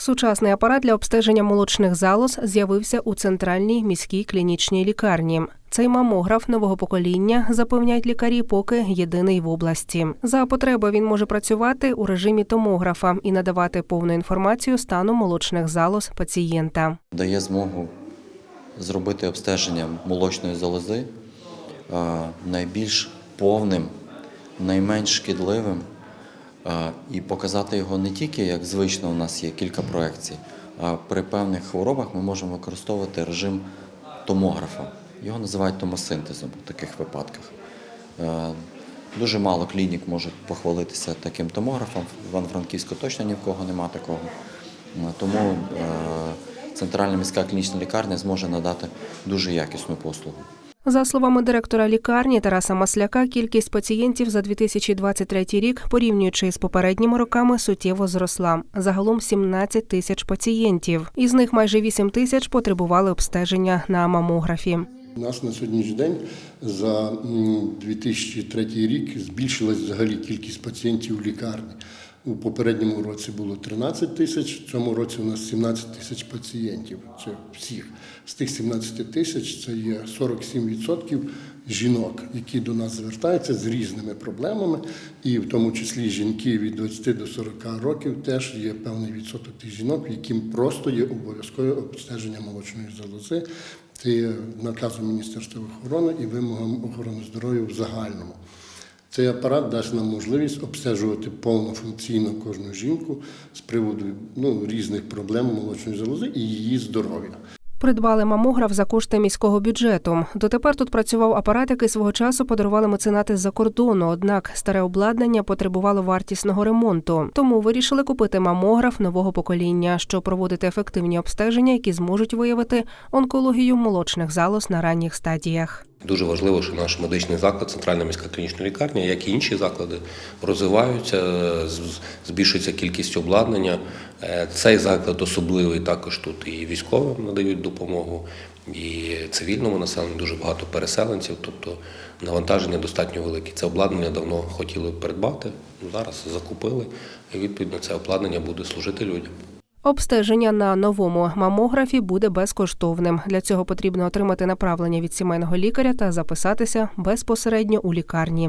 Сучасний апарат для обстеження молочних залоз з'явився у центральній міській клінічній лікарні. Цей мамограф нового покоління, запевняють лікарі, поки єдиний в області. За потреби він може працювати у режимі томографа і надавати повну інформацію стану молочних залоз пацієнта. дає змогу зробити обстеження молочної залози е, найбільш повним, найменш шкідливим і показати його не тільки як звично у нас є кілька проекцій, а при певних хворобах ми можемо використовувати режим томографа. Його називають томосинтезом у таких випадках. Е, Дуже мало клінік можуть похвалитися таким томографом. В Івано-Франківську точно ні в кого нема такого. Е, Тому е, Центральна міська клінічна лікарня зможе надати дуже якісну послугу. За словами директора лікарні Тараса Масляка, кількість пацієнтів за 2023 рік, порівнюючи з попередніми роками, суттєво зросла. Загалом 17 тисяч пацієнтів. Із них майже 8 тисяч потребували обстеження на мамографі. У нас на сьогоднішній день за м, 2003 рік збільшилась взагалі кількість пацієнтів у лікарні. У попередньому році було 13 тисяч, в цьому році у нас 17 тисяч пацієнтів. Це всіх. З тих 17 тисяч це є 47% жінок, які до нас звертаються з різними проблемами, і в тому числі жінки від 20 до 40 років теж є певний відсоток тих жінок, яким просто є обов'язкове обстеження молочної залози. Це є наказом Міністерства охорони і вимогам охорони здоров'я в загальному. Цей апарат дасть нам можливість обстежувати повнофункційно кожну жінку з приводу ну, різних проблем молочної залози і її здоров'я. Придбали мамограф за кошти міського бюджету. Дотепер тут працював апарат, який свого часу подарували меценати з-за кордону. Однак старе обладнання потребувало вартісного ремонту. Тому вирішили купити мамограф нового покоління, щоб проводити ефективні обстеження, які зможуть виявити онкологію молочних залоз на ранніх стадіях. Дуже важливо, що наш медичний заклад, центральна міська клінічна лікарня, як і інші заклади, розвиваються, збільшується кількість обладнання. Е, Цей заклад особливий також тут і військовим надають допомогу, і цивільному населенню дуже багато переселенців, тобто навантаження достатньо велике. Це обладнання давно хотіли придбати, зараз закупили, і відповідно це обладнання буде служити людям. Обстеження на новому мамографі буде безкоштовним. Для цього потрібно отримати направлення від сімейного лікаря та записатися безпосередньо у лікарні.